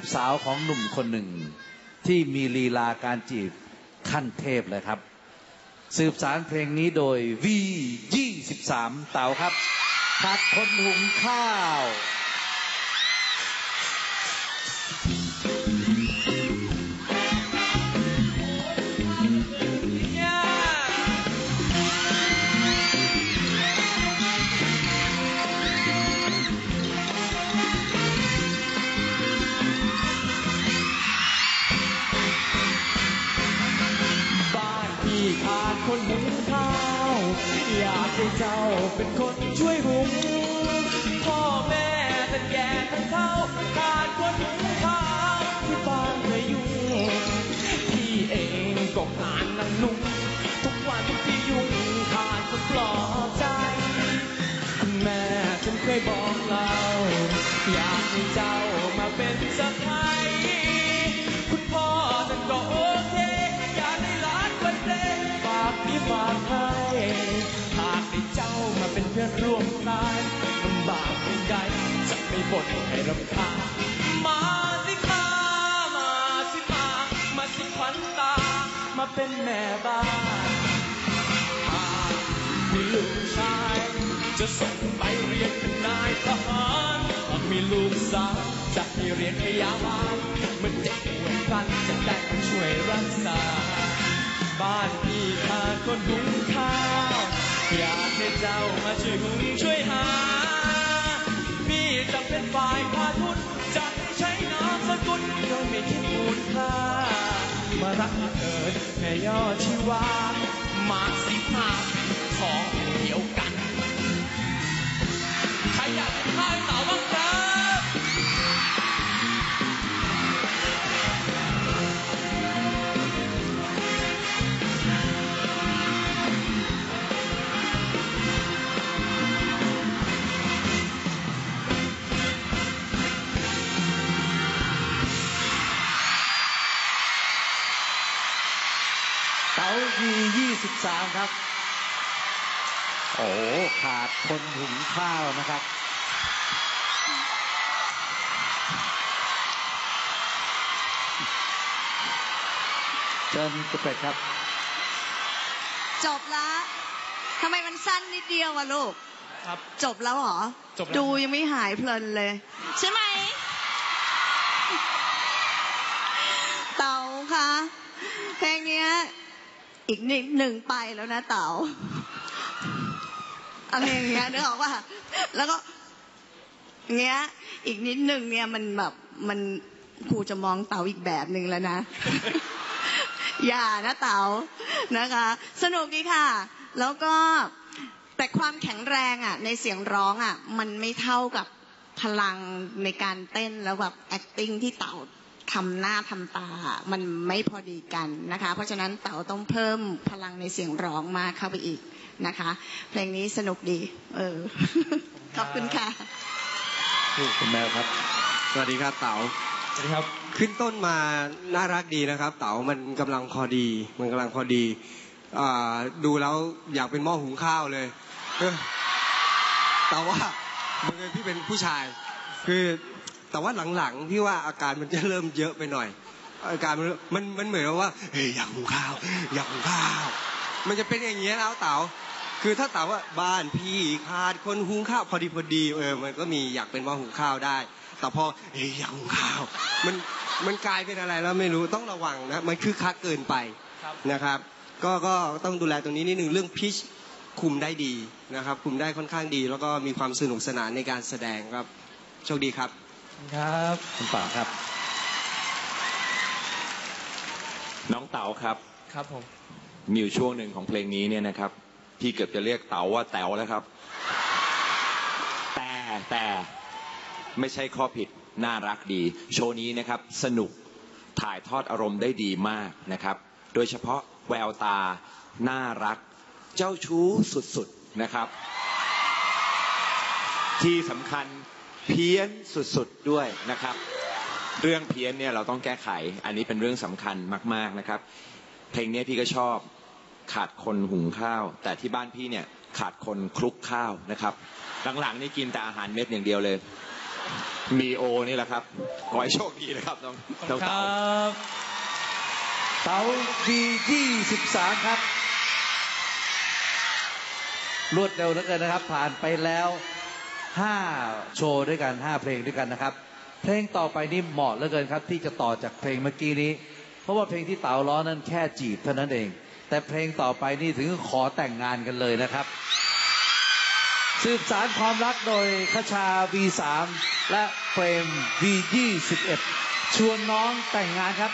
บสาวของหนุ่มคนหนึ่ง ที่มีลีลาการจีบขั้นเทพเลยครับ สืบสารเพลงนี้โดย V23 เต่าครับผัดคนหุงข้าวบ้ คนหุงข้าว อยากให้เจ้าเป็นคนช่วยหุงพ่อแม่เป็นแก่ทั้งเท่าขาดคนหุงข้าวที่บ้านเลยยุ่งพี่เองก็งานนังนุ่งทุกวันที่ยุ่งขาดคนปลอบใจ คุณแม่ฉันเคยบอกเรา อยากให้เจ้า บ่นให้รำคาญมาสิมามาสิมา มาสิขวัญตา มาเป็นแม่บ้านหากมีลูกชาย จะส่งไปเรียนเป็นนายทหารหากมีลูกสาวจะให้เรียนพยาบาลเมื่อเจ็บป่วยพันจะได้ช่วยรักษา บ้านพี่ขาดคนหุงข้าว อยากให้เจ้ามาช่วยหุงช่วยหาายพาทุนจะให้ใช้น้ำสกุลโดยไม่คิดมูลค่ามารักเกิดแม่ยอดชีวา มาสิพาของเดียวกันใครอยากเป็น เต๋า V23 ครับ โอ้ขาดคนหุงข้าวนะครับ เชิญกุเป็ดครับ จบละทำไมมันสั้นนิดเดียวอะลูก ครับ จบแล้วเหรอ จบแล้ว ดูยังไม่หายเพลินเลย ใช่ไหม เต๋าคะเพลงเนี้ย อีกนิดหนึ่งไปแล้วนะเต๋าอะไรอย่างเงี้ยนึกออกว่า แล้วก็เงี้ย อีกนิดหนึ่งเนี่ยมันแบบมันครูจะมองเต๋าอีกแบบหนึ่งแล้วนะ อย่านะเต๋านะคะ สนุกดีค่ะ แล้วก็แต่ความแข็งแรงอะ ในเสียงร้องอะ มันไม่เท่ากับพลังในการเต้นแล้วแบบ acting ที่เต๋า ทำหน้าทำตา มันไม่พอดีกันนะคะ เพราะฉะนั้นเต๋าต้องเพิ่มพลังในเสียงร้องมากเข้าไปอีกนะคะ เพลงนี้สนุกดี เออ ขอบคุณค่ะคุณแมวครับ สวัสดีครับเต๋าสวัสดีครับ ขึ้นต้นมาน่ารักดีนะครับ เต๋ามันกำลังพอดี มันกำลังพอดีอ่าดูแล้วอยากเป็นหม้อหุงข้าวเลยเออแต่ว่าบังเอิญพี่เป็นผู้ชาย คือ แต่ว่าหลังๆพี่ว่าอาการมันจะเริ่มเยอะไปหน่อย อาการมันมันมันเหมือนกับว่าเฮ้ยอยากหุงข้าวอยากหุงข้าว มันจะเป็นอย่างเงี้ยแล้วเต๋าคือถ้าเต๋าว่าบ้านพี่ขาดคนหุงข้าวพอดีพอดีเออมันก็มีอยากเป็นหม้อหุงข้าวได้ แต่พอเฮ้ยอยากหุงข้าว มันมันกลายเป็นอะไรแล้วไม่รู้ต้องระวังนะมันคือคักเกินไปครับนะครับก็ก็ต้องดูแลตรงนี้นิดนึงเรื่องพิชคุมได้ดีนะครับคุมได้ค่อนข้างดี แล้วก็มีความสนุกสนานในการแสดงครับโชคดีครับ ครับคุณป่าครับ น้องเต๋าครับ ครับผม มีอยู่ช่วงหนึ่งของเพลงนี้เนี่ยนะครับ พี่เกือบจะเรียกเต๋าว่าแต๋วแล้วครับ แต่แต่ไม่ใช่ข้อผิดน่ารักดี โชว์นี้นะครับสนุกถ่ายทอดอารมณ์ได้ดีมากนะครับ โดยเฉพาะแววตา น่ารัก เจ้าชู้สุดๆนะครับ ที่สำคัญ เพี้ยนสุดๆด้วยนะครับ เรื่องเพี้ยนเนี่ยเราต้องแก้ไข อันนี้เป็นเรื่องสำคัญมากๆนะครับ เพลงเนี้ยพี่ก็ชอบขาดคนหุงข้าว แต่ที่บ้านพี่เนี่ยขาดคนคลุกข้าวนะครับ หลังๆนี่กินแต่อาหารเม็ดอย่างเดียวเลย มีโอนี่แหละครับ ขอให้โชคดีนะครับน้องขอบน้องคุณคเต๋ารับเต๋าดียี่สิบสามครับ รวดเร็วเหลือเกินนะครับ ผ่านไปแล้ว ห้าโชว์ด้วยกันห้าเพลงด้วยกันนะครับ เพลงต่อไปนี่เหมาะเหลือเกินครับ ที่จะต่อจากเพลงเมื่อกี้นี้ เพราะว่าเพลงที่เต๋าร้อนั้นแค่จีบเท่านั้นเอง แต่เพลงต่อไปนี่ถึงขอแต่งงานกันเลยนะครับ สืบสารความรักโดยคชา V3 และเฟรม V21 ชวนน้องแต่งงานครับ